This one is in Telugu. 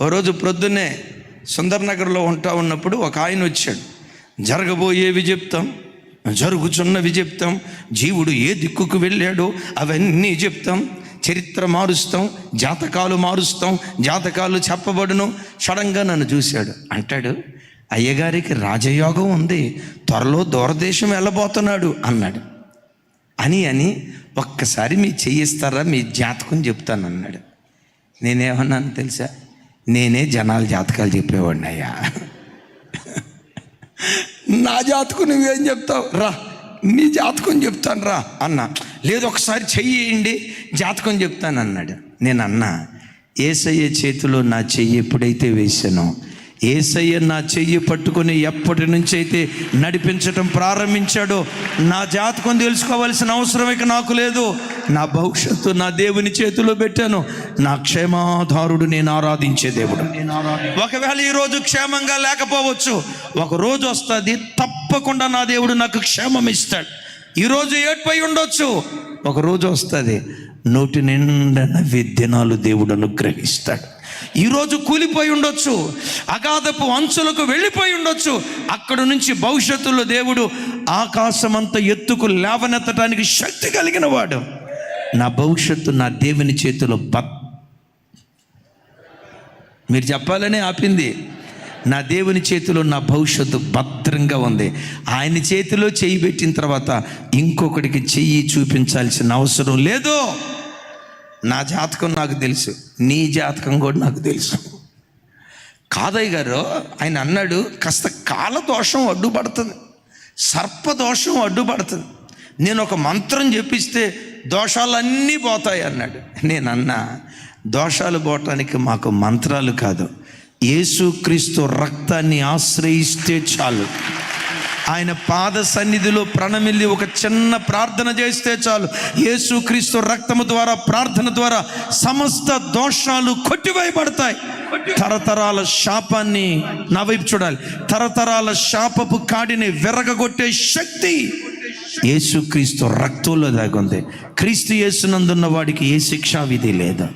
ఓ రోజు ప్రొద్దున్నే సుందర్నగర్లో ఉంటా ఉన్నప్పుడు ఒక ఆయన వచ్చాడు. జరగబోయేవి చెప్తాం జరుగుచున్నవి చెప్తాం జీవుడు ఏ దిక్కుకు వెళ్ళాడో అవన్నీ చెప్తాం. చరిత్ర మారుస్తాం జాతకాలు మారుస్తాం జాతకాలు చెప్పబడును. సడన్గా నన్ను చూశాడు. అంటాడు అయ్యగారికి రాజయోగం ఉంది త్వరలో దూరదేశం వెళ్ళబోతున్నాడు అన్నాడు. అని అని ఒక్కసారి మీ చెయ్యిస్తారా మీ జాతకం చెప్తాను అన్నాడు నేనేమన్నాను తెలుసా? నేనే జనాల జాతకాలు చెప్పేవాడిని అయ్యా. నా జాతకం నువ్వేం చెప్తావు? రా నీ జాతకం చెప్తాను రా అన్న. లేదు ఒకసారి చెయ్యండి జాతకం చెప్తాను అన్నాడు. నేను అన్నా ఏసయ్య చేతిలో నా చెయ్యి ఎప్పుడైతే వేసానో ఏసయ్య నా చెయ్యి పట్టుకొని ఎప్పటి నుంచి అయితే నడిపించటం ప్రారంభించాడో నా జాతకం తెలుసుకోవాల్సిన అవసరం ఇక నాకు లేదు. నా భవిష్యత్తు నా దేవుని చేతిలో పెట్టాను. నా క్షేమాధారుడు నేను ఆరాధించే దేవుడు. ఒకవేళ ఈరోజు క్షేమంగా లేకపోవచ్చు ఒక రోజు వస్తుంది తప్పకుండా నా దేవుడు నాకు క్షేమం ఇస్తాడు. ఈరోజు ఏడ్పై ఉండొచ్చు ఒక రోజు వస్తుంది నోటి నిండా నవ్వే దినాలు దేవుడు అనుగ్రహిస్తాడు. ఈరోజు కూలిపోయి ఉండొచ్చు అగాధపు అంచులకు వెళ్ళిపోయి ఉండొచ్చు అక్కడ నుంచి భవిష్యత్తులో దేవుడు ఆకాశమంత ఎత్తుకు లేవనెత్తడానికి శక్తి కలిగిన వాడు. నా భవిష్యత్తు నా దేవుని చేతిలో బత్ మీరు చెప్పాలనే ఆపింది. నా దేవుని చేతిలో నా భవిష్యత్తు భద్రంగా ఉంది. ఆయన చేతిలో చేయి పెట్టిన తర్వాత ఇంకొకటికి చెయ్యి చూపించాల్సిన అవసరం లేదు. నా జాతకం నాకు తెలుసు. నీ జాతకం కూడా నాకు తెలుసు. కాదయ్య గారు ఆయన అన్నాడు కాస్త కాలదోషం అడ్డుపడుతుంది. సర్పదోషం అడ్డుపడుతుంది. నేను ఒక మంత్రం చెప్పిస్తే దోషాలన్నీ పోతాయి అన్నాడు. నేను అన్నా దోషాలు పోవటానికి మాకు మంత్రాలు కాదు. యేసుక్రీస్తు రక్తాన్ని ఆశ్రయిస్తే చాలు. ఆయన పాద సన్నిధిలో ప్రణమిల్లి ఒక చిన్న ప్రార్థన చేస్తే చాలు. యేసుక్రీస్తు రక్తము ద్వారా ప్రార్థన ద్వారా సమస్త దోషాలు కొట్టివేయబడతాయి. తరతరాల శాపాన్ని నా వైపు చూడాలి. తరతరాల శాపపు కాడిని విరగగొట్టే శక్తి యేసుక్రీస్తు రక్తంలో దాగుంది క్రీస్తు యేసునందున్న వాడికి ఏ శిక్షా విధి లేదా.